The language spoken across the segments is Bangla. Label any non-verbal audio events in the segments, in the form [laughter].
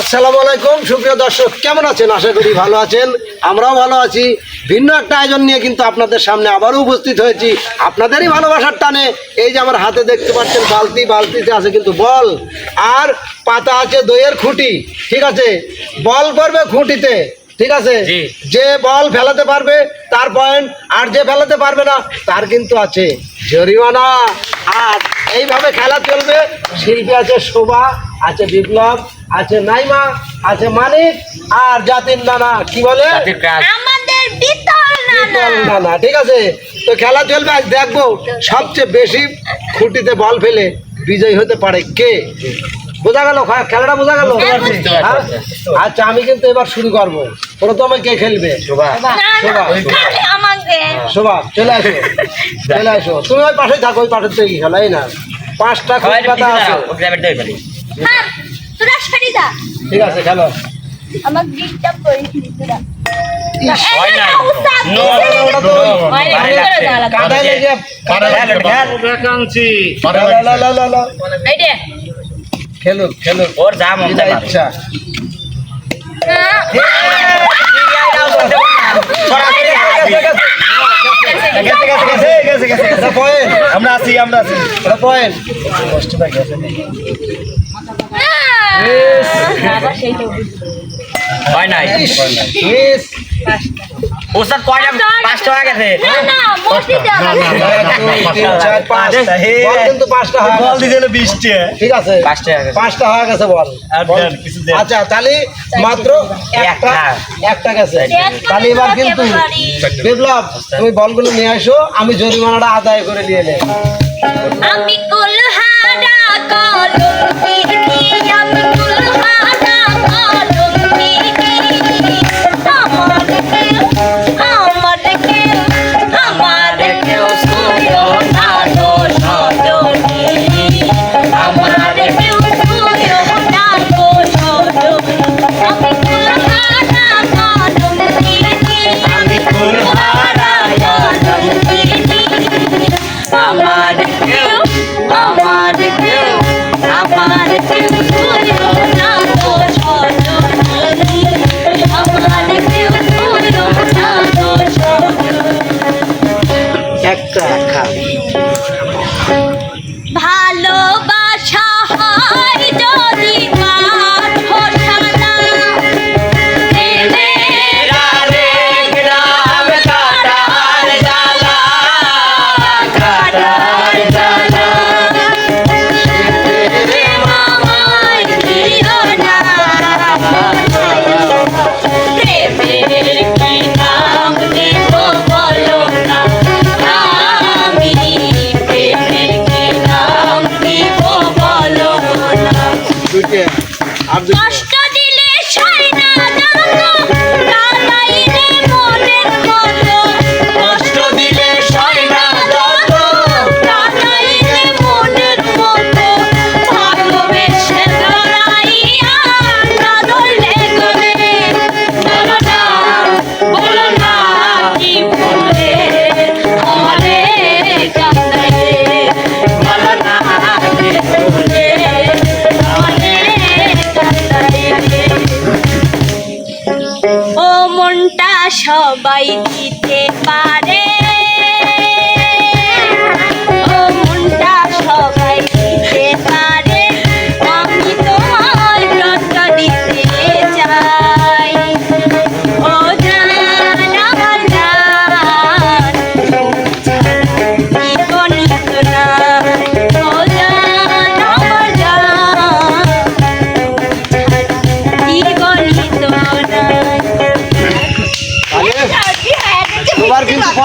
আসসালামু আলাইকুম সুপ্রিয় দর্শক কেমন আছেন? আশা করি ভালো আছেন। আমরাও ভালো আছি। ভিন্ন একটা আয়োজন নিয়ে কিন্তু আপনাদের সামনে আবারও উপস্থিত হয়েছি। আপনাদেরই ভালোবাসার টানে এই যে আমার হাতে দেখতে পাচ্ছেন বালতি বালতিতে আছে কিন্তু বল। আর পাতা আছে দইয়ের খুঁটি ঠিক আছে? বল পড়বে খুঁটিতে ঠিক আছে? যে বল ফেলাতে পারবে তার পয়েন্ট আর যে ফেলাতে পারবে না তার কিন্তু আছে জরিমানা। আর এইভাবে খেলা চলবে। শিল্পী আছে শোভা আছে বিপ্লব। আছে নাইমা আছে মানিক আর জাতির নানা কি বলে? আমাদের বিতল নানা। নানা ঠিক আছে? তো খেলা চলবে আজ দেখব সবচেয়ে বেশি খুঁটিতে বল ফেলে বিজয়ী হতে পারে কে। বোঝা গেল খেলাটা বোঝা গেল? হ্যাঁ? আচ্ছা আমি কিন্তু এবার শুরু করব। প্রথমে কে খেলবে? শোভা চলে আসো। চলে আসো। তুমি ওই পাশে থাকো ওই পাশের থেকে খেলাই না? পাঁচটা খুঁটি পাতা আছে। তোরা সরি দা ঠিক আছে খেলো। আমার গিটটা পড়েছিলি তোরা খেলুক খেলুক। ওর যা মন। ইচ্ছা। আমরা আছি আমরা আছি। এটা point। কষ্টটা গেছে। হয় নাই। কয়টা পাঁচটা। হয়ে গেছে। ঠিক আছে। পাঁচটা হয়ে গেছে। হয়ে বল। আচ্ছা তাহলে মাত্র একটা একটা। একটা গেছে। তাহলে এবার কিন্তু বিপ্লব তুমি বলগুলো নিয়ে আসো আমি জরিমানাটা আদায় করে নিয়ে নেব। আমি কুলহারা কলম Thank you.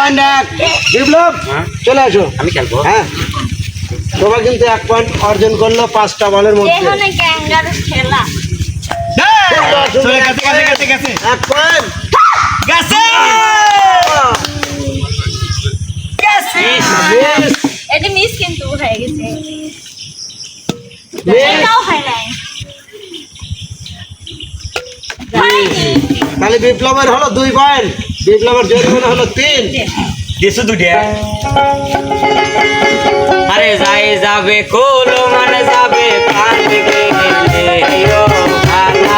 পয়েন্ট এক। বিপ্লব চলে আসো। আমি খেলব। হ্যাঁ। তোমার কিন্তু এক পয়েন্ট অর্জন করল পাঁচটা বলের মধ্যে। খেলা। চলে গেছে গেছে গেছে গেছে। এক পয়েন্ট। গেছে! এটা মিস কিন্তু হয়ে গেছে। এটাও হয় নাই। তাহলে বিপ্লবের হলো দুই পয়েন্ট। বিপ্লবের জরিমানা হলো তিন। দিছো দুটিয়া আরে যাই যাবে, কোলো মানে যাবে কান গেলে ও খানা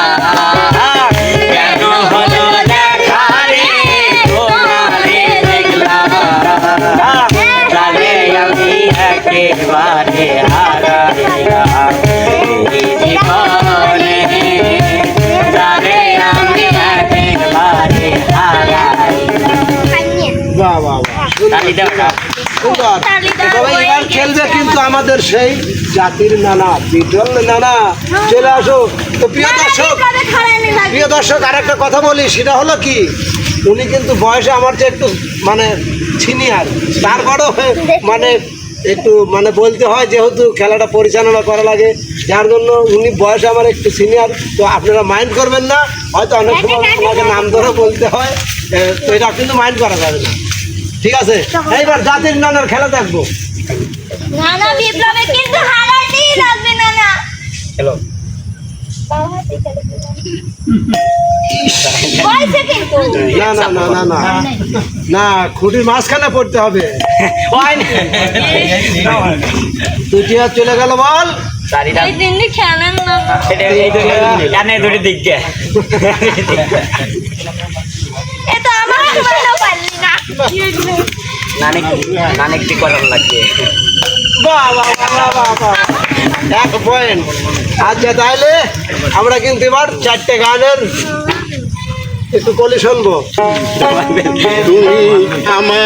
একেবারে হারাইলাম জীবনে তাহলে আমি একেবারে হারাইলাম বাহ বাহ বাহ তালি দাও না। তবে এবার। খেলবে কিন্তু আমাদের সেই জাতির নানা বিটল নানা। চলে আসো। তো প্রিয় দর্শক প্রিয় দর্শক আর একটা কথা বলি সেটা হলো কি উনি কিন্তু বয়সে আমার চেয়ে একটু মানে সিনিয়র তারপরেও মানে একটু মানে বলতে হয় যেহেতু খেলাটা পরিচালনা করা লাগে যার জন্য উনি বয়স আমার একটু সিনিয়র তো আপনারা মাইন্ড করবেন না হয়তো অনেক সময় আমাকে নাম ধরে বলতে হয় তো এটা কিন্তু মাইন্ড করা যাবে না। ঠিক আছে? এইবার জাতির নানার খেলা দেখব। নানা বিপ্লবে কিন্তু হারাতেই লাগবে নানা। হ্যালো না না না না না। না খুঁটির মাঝখানে পড়তে হবে। দুটি চলে গেল বল। নানিক নানিক কি করার লাগবে? বাহ বাহ বাহ বাহ বাহ বাহ। এক পয়েন্ট আচ্ছা তাহলে আমরা কিন্তু এবার চারটে গানের একটু কলি শুনব। তুমি আমার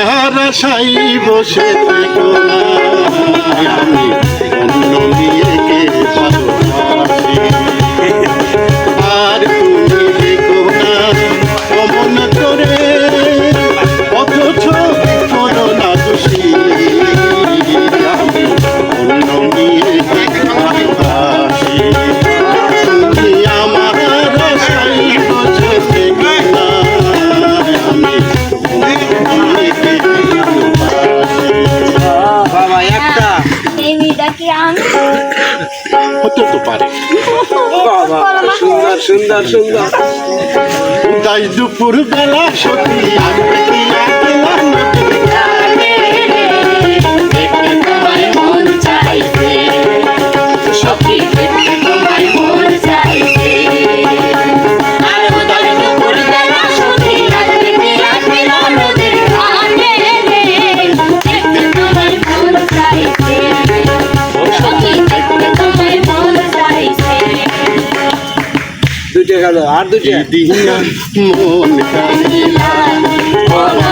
বসে থাকো না। পারে। সুন্দর সুন্দর সুন্দর তাই দুপুর বেলা সত্যি গেল আর দুটো মন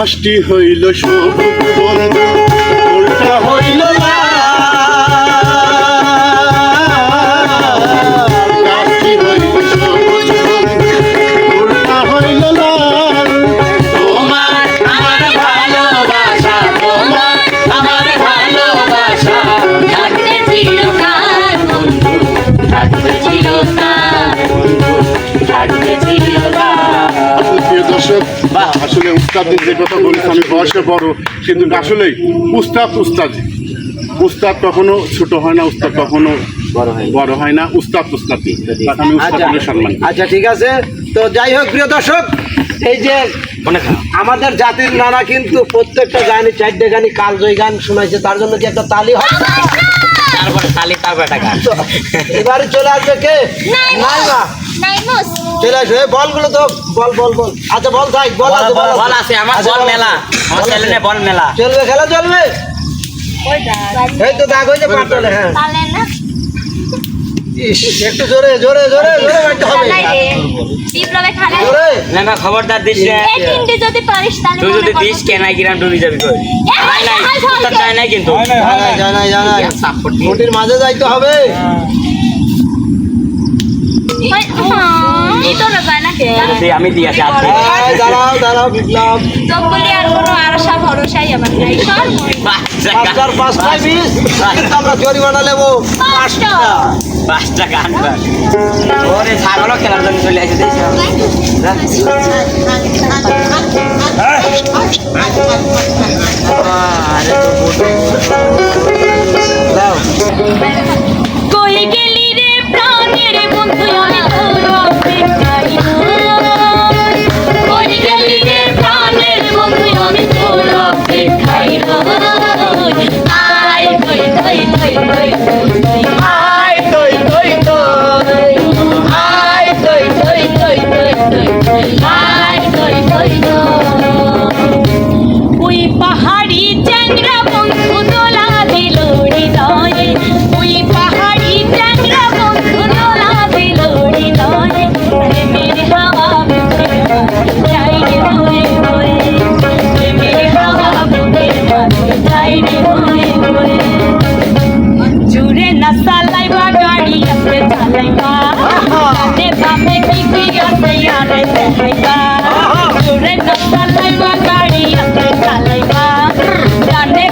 গাছটি হইল সবুজ উল্টা হইল লাল। উস্তাদের যে কথা বলেছে আমি বয়সে বড় কিন্তু আসলেই উস্তাদ উস্তাদি। উস্তাদ কখনো ছোট হয় না উস্তাদ কখনো বড় হয় না উস্তাদ উস্তাদি। আমি উস্তাদ আচ্ছা সম্মান আচ্ছা ঠিক আছে। তো যাই হোক প্রিয় দর্শক এই যে অনেক আমাদের জাতির নানা কিন্তু প্রত্যেকটা গানই চারটে গানই কালজয়ী গান শোনাইছে তার জন্য কি একটা তালি হয়? তারপরে তালি তারপরে টাকা তো এবারে চলে আসবে কে? নাই মুস চলে আসবে এই বলগুলো তো বল বল বল। আচ্ছা বল থাক বল আছে বল বল আছে। আমার বল মেলা আমার বল বল মেলা। চলবে খেলা চলবে? এই তো দাগ হয়েছে পাটলে হ্যাঁ। না? একটু জোরে জোরে জোরে হবে। বিপ্লবে জোরে। না না খবরদার দিস না এই তিনটে যদি পারিস তাহলে তুই যদি দিস কেনাই কিরাম ডুবি যাবি কই? নাই কিন্তু। সাপোর্ট। মাঝে যাইতে হবে। আমি দিয়েছি আর দাঁড়াও দাঁড়াও বিপ্লব। চোখ আর কোনো আশা ভরসাই আমার নাই। পাঁচটায় বিশ। কিন্তু আমরা জরিমানা নেব। পাঁচটা। পাঁচ টাকা ওরে ছাগলও খেলার জন্য চলে আসে আরে দাও। কই বন্ধু আমি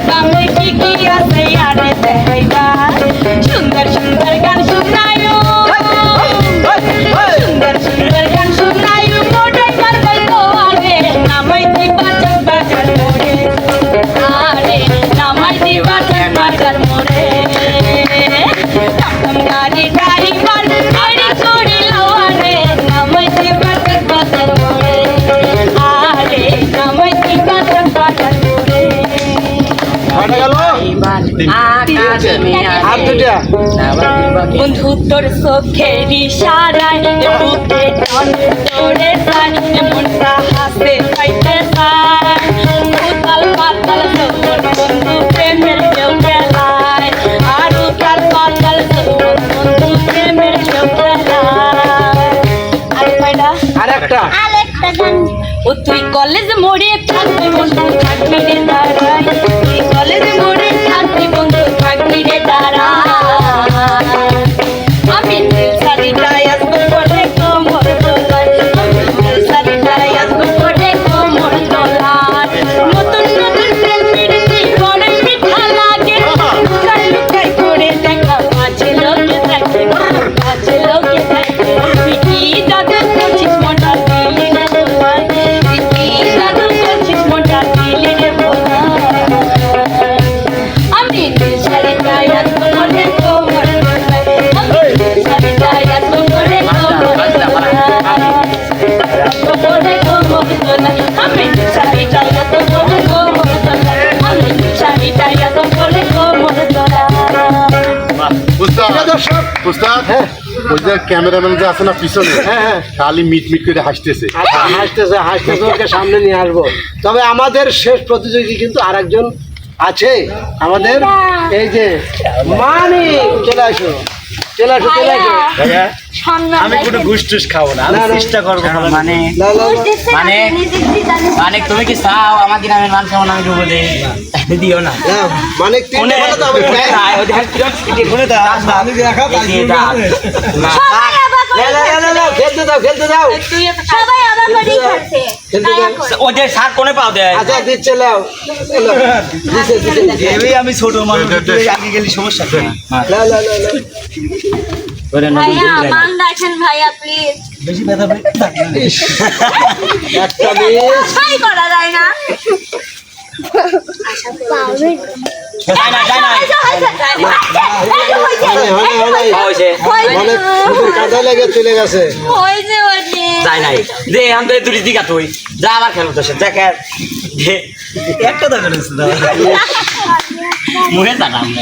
বামে আর দুটা বন্ধু তোর চোখের ইশারায় বুকে টান তোরে যায় মনটা হাসে পাইতে চায় উতাল পাতাল তোর বন্ধু প্রেমের কেউ গেলায় আর উতাল পাতাল তোর বন্ধু প্রেমের কেউ গেলায় আর কয়টা আর একটা আরেকটা গান। ও তুই কলেজ মোড়ে থাকবি বন্ধু থাকবি রে উস্তাদ হ্যাঁ। ওই যে ক্যামেরাম্যান যে আছে না পিছনে হ্যাঁ হ্যাঁ। খালি মিট মিট করে হাসতেছে। হাসতেছে হাসতেছে ওকে সামনে নিয়ে আসব। তবে আমাদের শেষ প্রতিযোগী কিন্তু আরেকজন আছে। আমাদের এই যে মানি চলে আসো। চলে আসো চলে আসো। আমি কোনো ঘুষ টুস খাব না আমি। চেষ্টা করব মানে মানে মানে তুমি কি চাও আমার গ্রামের মান সম্মান আমি ডুবো দিই দিও না। না, মানিক তিনটে ফোনে বলে তো হবে ফোনে নাই, ওই দেখেন কিরম পিটি ফোনে দাও। আমি দেখা এই দিয়ে না, সবাই অবাক না, করে না, না, না, না, খেলতে দাও খেলতে দাও। সবাই অবাক করেই খেলছে খেলতে দয়া দাও। করে। ওই যে সার কোনে পাও দেয়। আচ্ছা আমি ছোট মানুষ। আগে গেলে সমস্যা চলে গেছে। হয়েছে, হয়েছে। যায় নাই। দে আমি দুটি দিঘা তুই যা আবার খেলো তো সে দেখ একটা দেখা [laughs] মুহে জানা আমরা।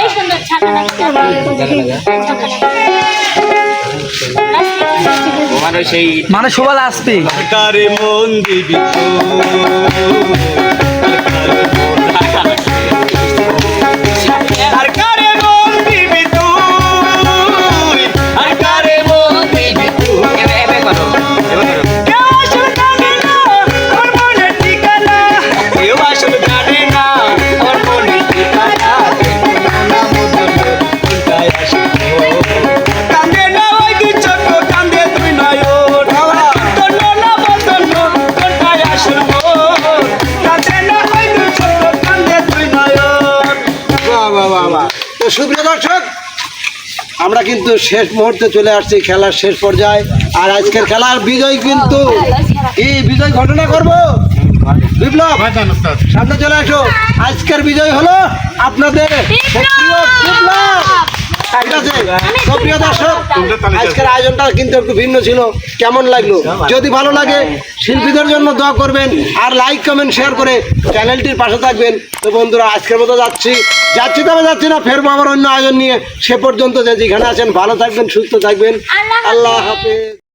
মন মন শোভা আসবে মন দিবি তো সুপ্রিয় দর্শক আমরা কিন্তু শেষ মুহূর্তে চলে আসছি খেলার শেষ পর্যায়ে। আর আজকের খেলার বিজয় কিন্তু কি বিজয় ঘটনা করব? বিপ্লব সামনে চলে আসো। আজকের বিজয় হলো আপনাদের। বিপ্লব! ঠিক আছে? তো প্রিয় দর্শক আজকের আয়োজনটা কিন্তু একটু ভিন্ন ছিল কেমন লাগল? যদি ভালো লাগে শিল্পীদের জন্য দোয়া করবেন আর লাইক কমেন্ট শেয়ার করে চ্যানেলটির পাশে থাকবেন। তো বন্ধুরা আজকের মতো যাচ্ছি। যাচ্ছি তবে যাচ্ছি না ফেরবো আবার অন্য আয়োজন নিয়ে। সে পর্যন্ত যে যেখানে আছেন ভালো থাকবেন সুস্থ থাকবেন। আল্লাহ হাফেজ।